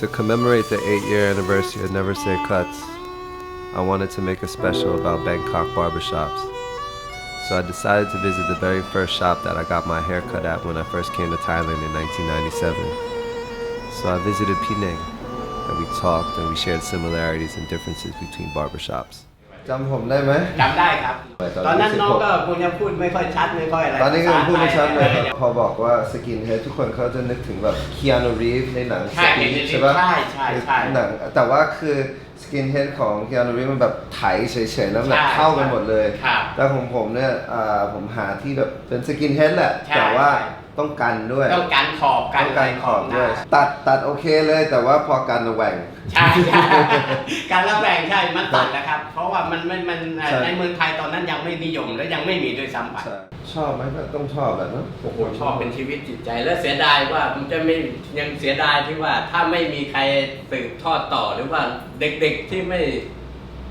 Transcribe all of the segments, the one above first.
To commemorate the eight year anniversary of Never Say Cuts, I wanted to make a special about Bangkok barbershops. So I decided to visit the very first shop that I got my hair cut at when I first came to Thailand in 1997. So I visited Penang and we talked and we shared similarities and differences between barbershops. จำผมได้ไหม จำได้ครับไปตอนตอนนั้น16น้องก็คงจะพูดไม่ค่อยชัดไม่ค่อยอะไรตอนนี้ก็ยังพูดไม่ชัดเลยภาษาคไทรับพอบอกว่าสกินเฮดทุกคนเขาจะนึกถึงแบบคีอานูรีฟในหนังใช่สกินเห็นในใช่ปะใช่ใช่ใช่ หนังแต่ว่าคือสกินเฮดของคีอานูรีฟมันแบบไถเฉยๆ แล้วแบบใช่เข้ากันหมดเลย ครับแต่ของผมเนี่ยอ่าผมหาที่แบบเป็นสกินเฮดแหละ ใช่แต่ว่าใช่ ต้องกันด้วย ต้องการขอบกัต้นองการขอบด้วยหน้าตัดตัดโอเคเลยแต่ว่าพอกันแหว่ง ใช่ใช่การระแวงใช่มันตัดนะครับ เพราะว่ามันมันมันเอ่อใช่ ในเมืองไทยตอนนั้นยังไม่นิยมและยังไม่มีด้วยซ้ำไปใช่ชอบไหมก็ต้องชอบแหละเนอะโอ้โหชอบเป็นชีวิตจิตใจ และเสียดายว่ามันจะไม่ยังเสียดายที่ว่าถ้าไม่มีใครสืบทอดต่อหรือว่าเด็กๆที่ไม่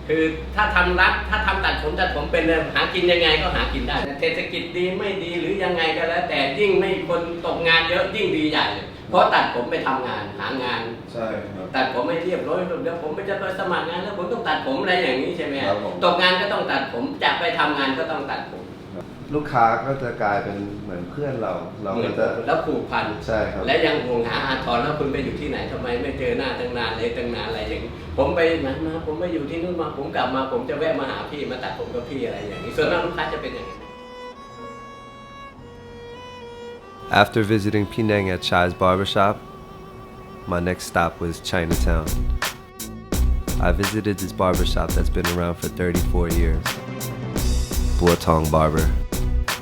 คือถ้าทำรัฐถ้าทำตัดผมตัดผมเป็นเนี่ยหากินยังไงก็หากินได้เศรษฐกิจดีไม่ดีหรือยังไงก็แล้ว แต่ยิ่งไม่คนตกงานเยอะยิ่งดีใหญ่เลยเพราะตัดผมไปทำงานหางานใช่ครับตัดผมไม่เรียบร้อยเดี๋ยวผมไปจะไปสมัครงานแล้วผมต้องตัดผมอะไรอย่างนี้ใช่ไหมครับผมตกงานก็ต้องตัดผมจะไปทำงานก็ต้องตัดผม ลูกค้าก็จะกลายเป็นเหมือนเพื่อนเรา เราเหมืก็อนจะแล้วผูกพัน ใช่ครับ และยังห่วงหาอาทรแล้วคุณไปอยู่ที่ไหนทำไมไม่เจอหน้าตั้งนานเลยตั้งนานอะไรอย่างนี้ผมไปไหนมาผมไปอยู่ที่นู่นมาผมกลับมา ผมจะแวะมาหาพี่มาตัดผมกับพี่อะไรอย่างนี้ส่วนมากลูกค้าจะเป็นอย่างนี้น After visiting Penang at Chai's barbershop, my next stop was Chinatown. I visited this barbershop that's been around for 34 years, Buatong Barber.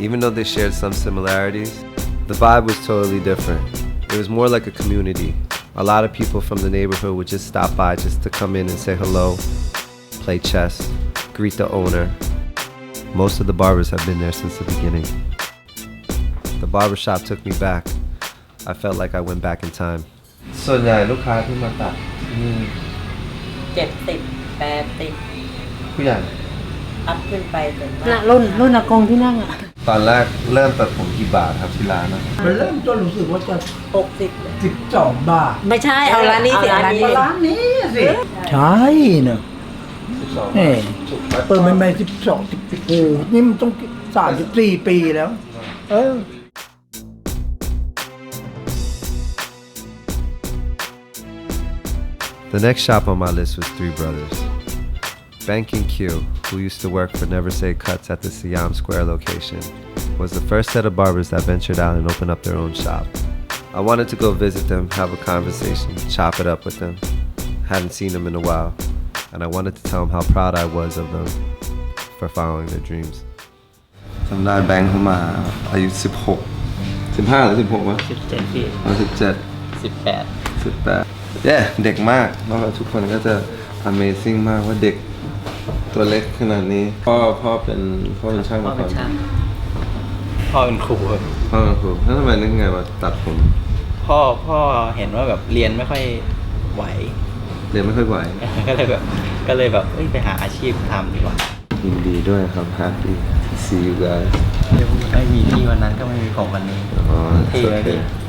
Even though they shared some similarities, the vibe was totally different. It was more like a community. A lot of people from the neighborhood would just stop by just to come in and say hello, play chess, greet the owner. Most of the barbers have been there since the beginning. The barbershop took me back. I felt like I went back in time. ส่วนใหญ่ลูกค้าที่มาตัดนี่ เจ็ดสิบแปดสิบ ผู้ใหญ่ อัพขึ้นไปถึงน่ะรุ่นรุ่นอากงที่นั่งอะ ตอนแรกเริ่มตัดผมกี่บาทครับที่ร้านนะมันเริ่มต้นรู้สึกว่าจะหกสิบ12บาทไม่ใช่เอาร้านนี้สิเอาเอาร้าร้านนนี้นี้ร้านนี้สิใช่เนอะ12เอ้ยถูกไหมเปิดใหม่ๆสิบสองสิบโอ้นี่มันต้องสามสิบสี่ปีแล้ว เออ The next shop on my list was Three Brothers. Banking Q, who used to work for Never Say Cuts at the Siam Square location, was the first set of barbers that ventured out and opened up their own shop. I wanted to go visit them, have a conversation, chop it up with them. Hadn't seen them in a while, and I wanted to tell them how proud I was of them for following their dreams. จำได้แบงค์เข้ามาอายุ 16 15หรือ16วะ สิบเจ็ดพี่ 17 สิบแปด สิบแปดเย้เด็กมากแล้วก็ทุกคนก็จะ Amazing มากว่าเด็ก ตัวเล็กขนาดนี้ พ่อพ่อเป็นพ่อเป็นช่างพ่อมาเป็นก่อนช่างพ่อเป็นครูครับพ่อเป็นครูแล้วทำไมนึกไงว่าตัดผม พ่อพ่อเห็นว่าแบบเรียนไม่ค่อยไหว เรียนไม่ค่อยไหว ก็เลยแบบก็เลยแบบเอ้ยไปหาอาชีพทำดีกว่ายินดีด้วยครับ Happy to see you guys ไม่มีพี่วันนั้นก็ไม่มีผมวันนี้อ๋อเท่ไ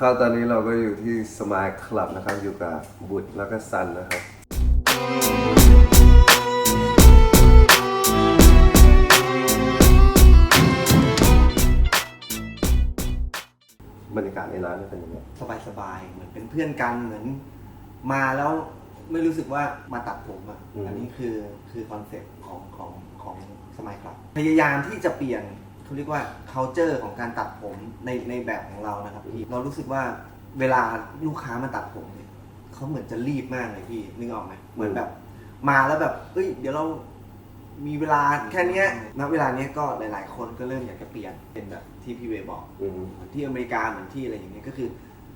ครับตอนนี้เราก็อยู่ที่สมายคลับนะครับ อยู่กับบุตรแล้วก็ซันนะครับ บรรยากาศในร้านเป็นยังไงสบายๆเหมือนเป็นเพื่อนกันเหมือน มาแล้วไม่รู้สึกว่ามาตัดผมอะอืมอันนี้คือคือคอนเซ็ปต์ของของของสมัยครับ พยายามที่จะเปลี่ยน เขาเรียกว่า culture ของการตัดผมในในแบบของเรานะครับพี่เรารู้สึกว่าเวลาลูกค้ามาตัดผมเนี่ยเขาเหมือนจะรีบมากเลยพี่นึกออกไหมเหมือนแบบ มาแล้วแบบเอ้ย เดี๋ยวเรามีเวลาแค่เนี้ยณเวลาเนี้ยก็หลาย ๆ คนก็เริ่มอยากจะเปลี่ยนเป็นแบบที่พี่เวย์บอก อืม เหมือนที่อเมริกาเหมือนที่อะไรอย่างเงี้ยก็คือ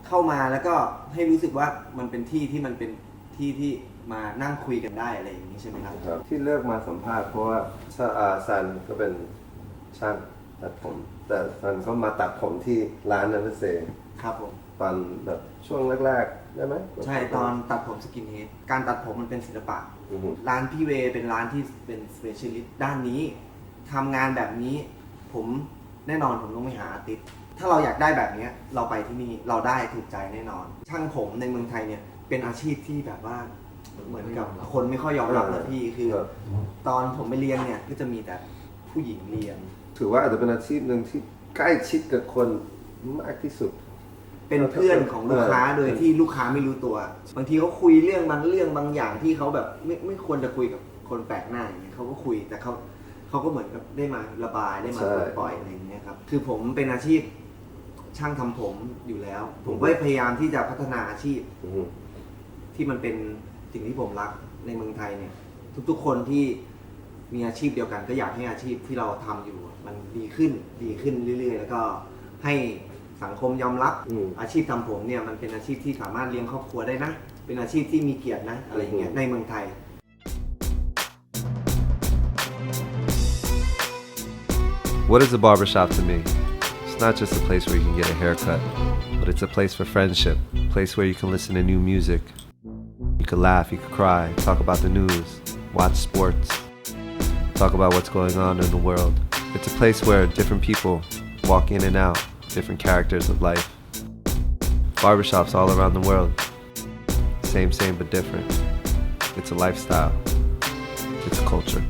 เข้ามาแล้วก็ให้รู้สึกว่ามันเป็นที่ที่มันเป็นที่ที่มานั่งคุยกันได้อะไรอย่างนี้ใช่ไหมครับ ครับที่เลือกมาสัมภาษณ์เพราะว่าซาอ่าซันก็เป็นช่าง ตัดผม แต่มันก็มาตัดผมที่ร้านนันเซครับผม ตอนแบบช่วงแรกๆได้ไหมใช่ตอนตัดผมสกินเฮดการตัดผมมันเป็นศิลปะ อือฮึร้านพี่เวย์เป็นร้านที่เป็นสเปเชียลิสต์ด้านนี้ทำงานแบบนี้ ผมแน่นอนผมต้องไปหาอาร์ติสต์ถ้าเราอยากได้แบบเนี้ยเราไปที่นี่เราได้ถูกใจแน่นอน ช่างผมในเมืองไทยเนี่ยเป็นอาชีพที่แบบว่าเหมือนกับคนไม่ค่อยยอมรับนะพี่คือ ตอนผมไปเรียนเนี่ยก็จะมีแต่ผู้หญิงเรียน ถือว่าอาจจะเป็นอาชีพหนึ่งที่ใกล้ชิดกับคนมากที่สุด เป็นเพื่อนของลูกค้าเออโดยที่ลูกค้าไม่รู้ตัว บางทีเขาคุยเรื่องบางเรื่องบางอย่างที่เขาแบบไม่ไม่ควรจะคุยกับคนแปลกหน้าอย่างเงี้ยเขาก็คุยแต่เขาเขาก็เหมือนกับได้มาระบายได้มาปลดปล่อยอะไรอย่างเงี้ยครับคือผมเป็นอาชีพช่างทำผมอยู่แล้ว ผมก็พยายามที่จะพัฒนาอาชีพ อือฮึที่มันเป็นสิ่งที่ผมรักในเมืองไทยเนี่ย ทุกๆคนที่ มีอาชีพเดียวกัน ก็อยากให้อาชีพที่เราทำอยู่ มันดีขึ้นดีขึ้นเรื่อย ๆ แล้วก็ให้สังคมยอมรับอืม อาชีพทำผมเนี่ยมันเป็นอาชีพที่สามารถเลี้ยงครอบครัวได้นะ เป็นอาชีพที่มีเกียรตินะอะไรอย่างเงี้ยอืมในเมืองไทย What is a barbershop to me? It's not just a place where you can get a haircut, but it's a place for friendship, a place where you can listen to new music. You can laugh, you can cry, talk about the news, watch sports, talk about what's going on in the world. It's a place where different people walk in and out, different characters of life. Barbershops all around the world. Same, same, but different. It's a lifestyle. It's a culture.